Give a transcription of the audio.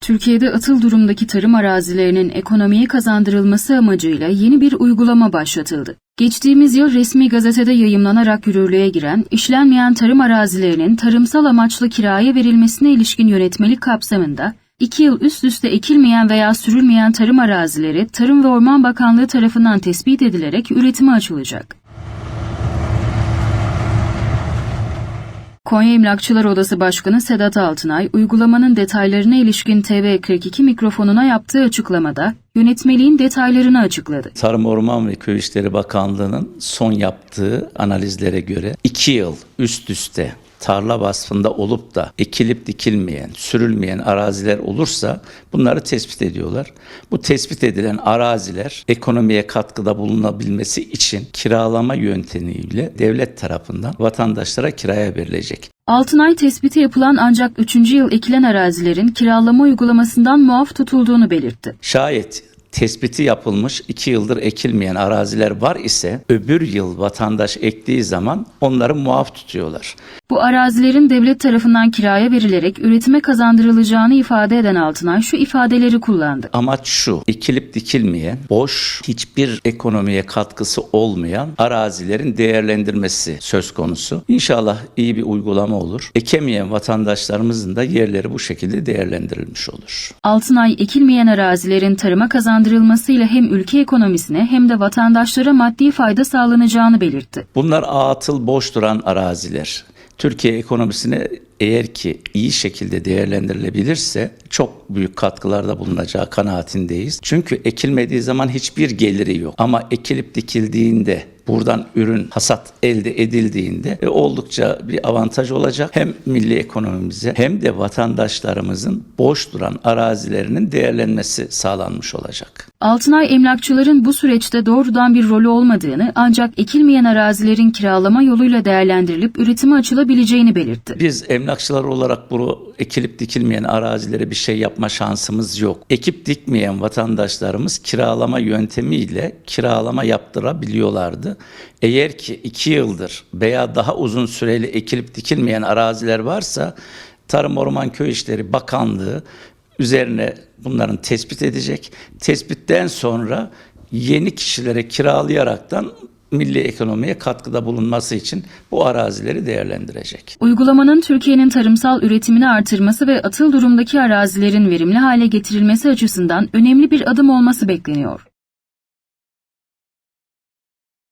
Türkiye'de atıl durumdaki tarım arazilerinin ekonomiye kazandırılması amacıyla yeni bir uygulama başlatıldı. Geçtiğimiz yıl resmi gazetede yayımlanarak yürürlüğe giren, işlenmeyen tarım arazilerinin tarımsal amaçlı kiraya verilmesine ilişkin yönetmelik kapsamında, 2 yıl üst üste ekilmeyen veya sürülmeyen tarım arazileri Tarım ve Orman Bakanlığı tarafından tespit edilerek üretime açılacak. Konya Emlakçılar Odası Başkanı Sedat Altınay, uygulamanın detaylarına ilişkin TV42 mikrofonuna yaptığı açıklamada, yönetmeliğin detaylarını açıkladı. Tarım Orman ve Köy İşleri Bakanlığı'nın son yaptığı analizlere göre 2 yıl üst üste tarla vasfında olup da ekilip dikilmeyen, sürülmeyen araziler olursa bunları tespit ediyorlar. Bu tespit edilen araziler ekonomiye katkıda bulunabilmesi için kiralama yöntemiyle devlet tarafından vatandaşlara kiraya verilecek. Altınay tespiti yapılan ancak 3. yıl ekilen arazilerin kiralama uygulamasından muaf tutulduğunu belirtti. Şayet tespiti yapılmış 2 yıldır ekilmeyen araziler var ise öbür yıl vatandaş ektiği zaman onları muaf tutuyorlar. Bu arazilerin devlet tarafından kiraya verilerek üretime kazandırılacağını ifade eden Altınay şu ifadeleri kullandı. Amaç şu, ekilip dikilmeyen, boş, hiçbir ekonomiye katkısı olmayan arazilerin değerlendirmesi söz konusu. İnşallah iyi bir uygulama olur. Ekemeyen vatandaşlarımızın da yerleri bu şekilde değerlendirilmiş olur. Altınay ekilmeyen arazilerin tarıma kazandırılmasıyla hem ülke ekonomisine hem de vatandaşlara maddi fayda sağlanacağını belirtti. Bunlar atıl boş duran araziler. Türkiye ekonomisine eğer ki iyi şekilde değerlendirilebilirse çok büyük katkılarda bulunacağı kanaatindeyiz. Çünkü ekilmediği zaman hiçbir geliri yok. Ama ekilip dikildiğinde buradan ürün hasat elde edildiğinde e, oldukça bir avantaj olacak. Hem milli ekonomimize hem de vatandaşlarımızın boş duran arazilerinin değerlenmesi sağlanmış olacak. Altınay emlakçıların bu süreçte doğrudan bir rolü olmadığını ancak ekilmeyen arazilerin kiralama yoluyla değerlendirilip üretime açılabileceğini belirtti. Biz emlakçılar olarak bu ekilip dikilmeyen arazilere bir şey yapma şansımız yok. Ekip dikmeyen vatandaşlarımız kiralama yöntemiyle kiralama yaptırabiliyorlardı. Eğer ki iki yıldır veya daha uzun süreli ekilip dikilmeyen araziler varsa Tarım Orman Köy İşleri Bakanlığı üzerine bunların tespit edecek. Tespitten sonra yeni kişilere kiralayaraktan milli ekonomiye katkıda bulunması için bu arazileri değerlendirecek. Uygulamanın Türkiye'nin tarımsal üretimini artırması ve atıl durumdaki arazilerin verimli hale getirilmesi açısından önemli bir adım olması bekleniyor.